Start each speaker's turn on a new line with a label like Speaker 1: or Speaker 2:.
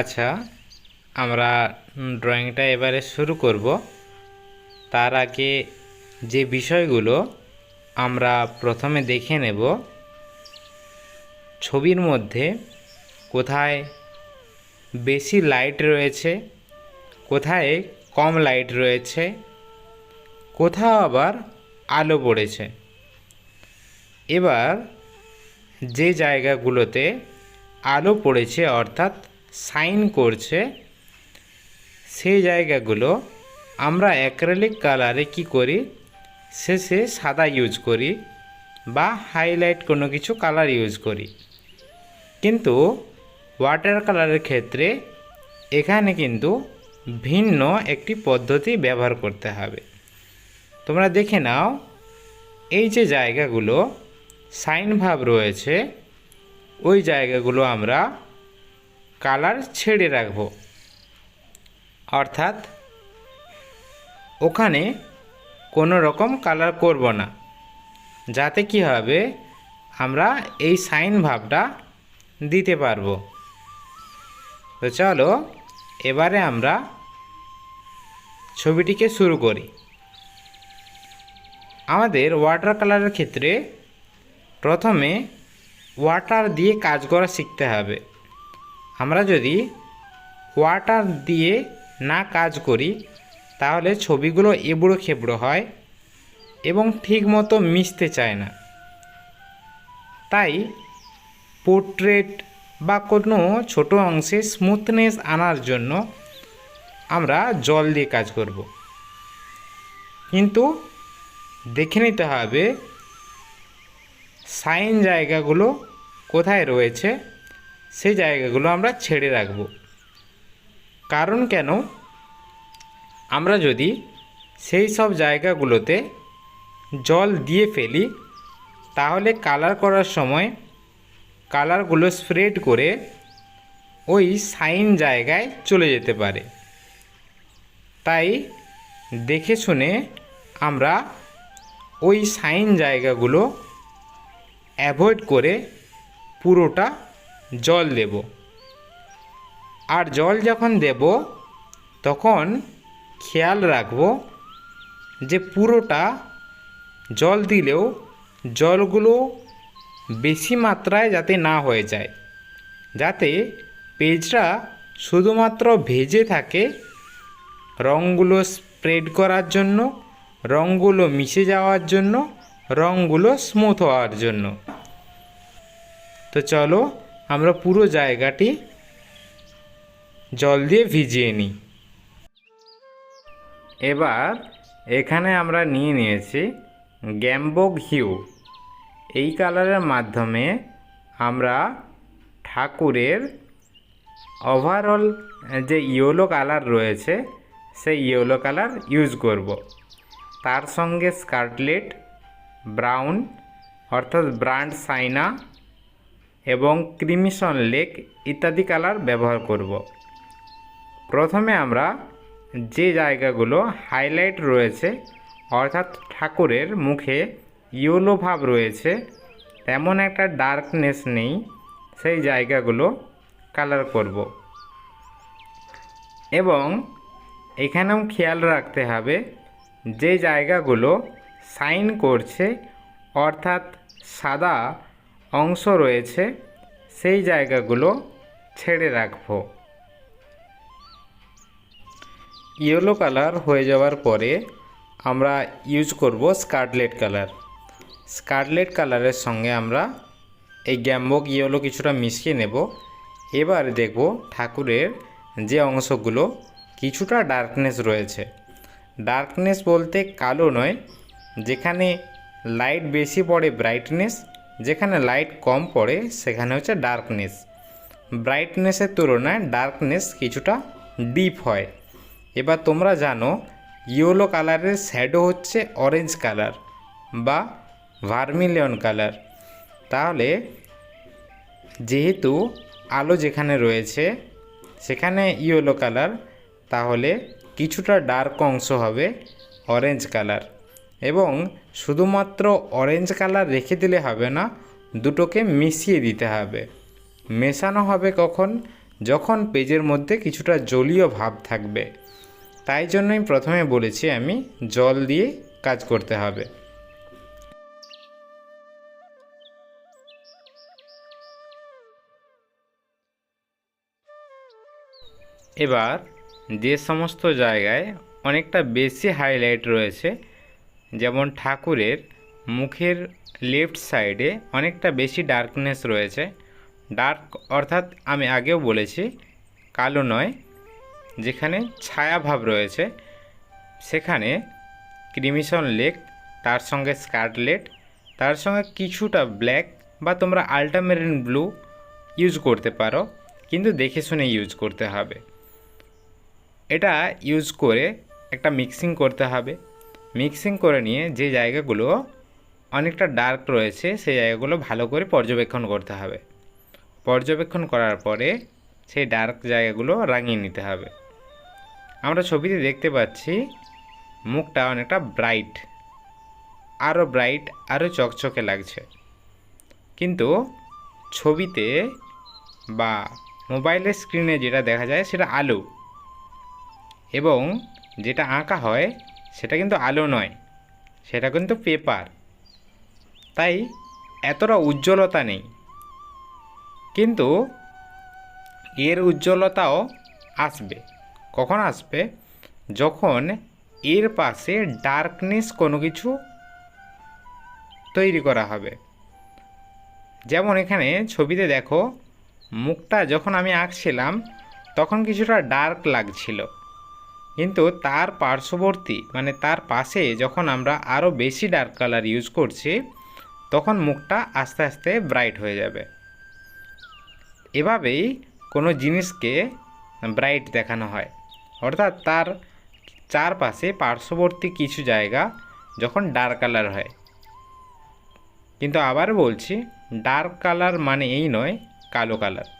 Speaker 1: আচ্ছা আমরা ড্রয়িংটা এবারে শুরু করব। তার আগে যে বিষয়গুলো আমরা প্রথমে দেখে নেব, ছবির মধ্যে কোথায় বেশি লাইট রয়েছে, কোথায় কম লাইট রয়েছে, কোথাও আবার আলো পড়েছে। এবার যে জায়গাগুলোতে আলো পড়েছে, অর্থাৎ সাইন করছে, সেই জায়গাগুলো আমরা অ্যাক্রেলিক কালারে কি করি? শেষে সাদা ইউজ করি বা হাইলাইট কোনো কিছু কালার ইউজ করি। কিন্তু ওয়াটার কালারের ক্ষেত্রে এখানে কিন্তু ভিন্ন একটি পদ্ধতি ব্যবহার করতে হবে। তোমরা দেখে নাও, এই যে জায়গাগুলো, সাইন ভাব রয়েছে, ওই জায়গাগুলো আমরা কালার ছেড়ে রাখব। অর্থাৎ ওখানে কোনো রকম কালার করব না। যাতে কি হবে, আমরা এই সাইন ভাবটা দিতে পারব। তো চলো, এবারে আমরা ছবিটিকে শুরু করি। আমাদের ওয়াটার কালারের ক্ষেত্রে প্রথমে ওয়াটার দিয়ে কাজ করা শিখতে হবে। আমরা যদি ওয়াটার দিয়ে না কাজ করি, তাহলে ছবিগুলো এবড়ো খেবড়ো হয় এবং ঠিকমতো মিশতে চায় না। তাই পোর্ট্রেট বা কোনো ছোট অংশে স্মুথনেস আনার জন্য আমরা জল দিয়ে কাজ করব। কিন্তু দেখে নিতে হবে সাইন জায়গাগুলো কোথায় রয়েছে সেই জায়গাগুলো আমরা ছেড়ে রাখব। কারণ কেন? আমরা যদি সেই সব জায়গাগুলোতে জল দিয়ে ফেলি, তাহলে কালার করার সময় কালারগুলো স্প্রেড করে ওই সাইন জায়গায় চলে যেতে পারে। তাই দেখে শুনে আমরা ওই সাইন জায়গাগুলো অ্যাভয়েড করে পুরোটা জল দেব। আর জল যখন দেব, তখন খেয়াল রাখব যে পুরোটা জল দিলেও জলগুলো বেশি মাত্রায় যাতে না হয়ে যায়। যাতে পেজটা শুধুমাত্র ভেজে থাকে, রঙগুলো স্প্রেড করার জন্য, রঙগুলো মিশে যাওয়ার জন্য, রঙগুলো স্মুথ হওয়ার জন্য। তো চলো আমরা পুরো জায়গাটি জল দিয়ে ভিজিয়ে নিই। এবার এখানে আমরা নিয়ে নিয়েছি গ্যাম্বক হিউ। এই কালারের মাধ্যমে আমরা ঠাকুরের ওভারঅল যে ইয়েলো কালার রয়েছে, সেই ইয়েলো কালার ইউজ করব। তার সঙ্গে স্কার্টলেট ব্রাউন অর্থাৎ ব্রান্ড সাইনা এবং ক্রিমিসন লেক ইত্যাদি কালার ব্যবহার করব। প্রথমে আমরা যে জায়গাগুলো হাইলাইট রয়েছে, অর্থাৎ ঠাকুরের মুখে ইয়েলো ভাব রয়েছে, তেমন একটা ডার্কনেস নেই, সেই জায়গাগুলো কালার করব। এবং এখানেও খেয়াল রাখতে হবে যে জায়গাগুলো সাইন করছে, অর্থাৎ সাদা অংশ রয়েছে, সেই জায়গাগুলো ছেড়ে রাখব। ইয়েলো কালার হয়ে যাওয়ার পরে আমরা ইউজ করব স্কারলেট কালার। স্কারলেট কালারের সঙ্গে আমরা এই গ্যাম্বক ইয়েলো কিছুটা মিশিয়ে নেব। এবার দেখব ঠাকুরের যে অংশগুলো কিছুটা ডার্কনেস রয়েছে। ডার্কনেস বলতে কালো নয়, যেখানে লাইট বেশি পড়ে ব্রাইটনেস যেখানে লাইট কম পড়ে, সেখানে হচ্ছে ডার্কনেস ব্রাইটনেসের তুলনায় ডার্কনেস কিছুটা ডিপ হয়। এবার তোমরা জানো ইয়েলো কালারের শ্যাডো হচ্ছে অরেঞ্জ কালার বা ভার্মিলিয়ন কালার তাহলে, যেহেতু আলো যেখানে রয়েছে, সেখানে ইয়েলো কালার তাহলে কিছুটা ডার্ক অংশ হবে অরেঞ্জ কালার এবং শুধুমাত্র অরেঞ্জ কালার রেখে দিলে হবে না, দুটোকে মিশিয়ে দিতে হবে। মেশানো হবে কখন? যখন পেজের মধ্যে কিছুটা জলীয় ভাব থাকবে। তাই জন্যই প্রথমে বলেছি আমি, জল দিয়ে কাজ করতে হবে। এবার, যে সমস্ত জায়গায় অনেকটা বেশি হাইলাইট রয়েছে যেমন ঠাকুরের মুখের লেফট সাইডে অনেকটা বেশি ডার্কনেস রয়েছে। ডার্ক অর্থাৎ আমি আগেও বলেছি, কালো নয়, যেখানে ছায়াভাব রয়েছে। সেখানে ক্রিমিশন লেক তার সঙ্গে স্কারলেট তার সঙ্গে কিছুটা ব্ল্যাক বা তোমরা আল্টামেরিন ব্লু ইউজ করতে পারো, কিন্তু দেখে শুনে ইউজ করতে হবে। এটা ইউজ করে একটা মিক্সিং করতে হবে। মিক্সিং করে নিয়ে যে জায়গাগুলো অনেকটা ডার্ক রয়েছে, সেই জায়গাগুলো ভালো করে পর্যবেক্ষণ করতে হবে। পর্যবেক্ষণ করার পরে সেই ডার্ক জায়গাগুলো রাঙিয়ে নিতে হবে। আমরা ছবিতে দেখতে পাচ্ছি মুখটা অনেকটা ব্রাইট, আরও ব্রাইট, আরও চকচকে লাগছে। কিন্তু ছবিতে বা মোবাইলের স্ক্রিনে যেটা দেখা যায় সেটা আলো এবং যেটা আঁকা হয় সেটা কিন্তু আলো নয়, সেটা কিন্তু পেপার। তাই এতটা উজ্জ্বলতা নেই। কিন্তু এর উজ্জ্বলতাও আসবে, কখন আসবে? যখন এর পাশে ডার্কনেস কোনো কিছু তৈরি করা হবে। যেমন এখানে ছবিতে দেখো, মুখটা যখন আমি আঁকছিলাম, তখন কিছুটা ডার্ক লাগছিল। কিন্তু তার পার্শ্ববর্তী মানে তার পাশে যখন আমরা আরও বেশি ডার্ক কালার ইউজ করছি, তখন মুখটা আস্তে আস্তে ব্রাইট হয়ে যাবে। এভাবেই কোনো জিনিসকে ব্রাইট দেখানো হয়। অর্থাৎ তার চারপাশে পার্শ্ববর্তী কিছু জায়গা যখন ডার্ক কালার হয়। কিন্তু আবার বলছি ডার্ক কালার মানে এই নয় কালো কালার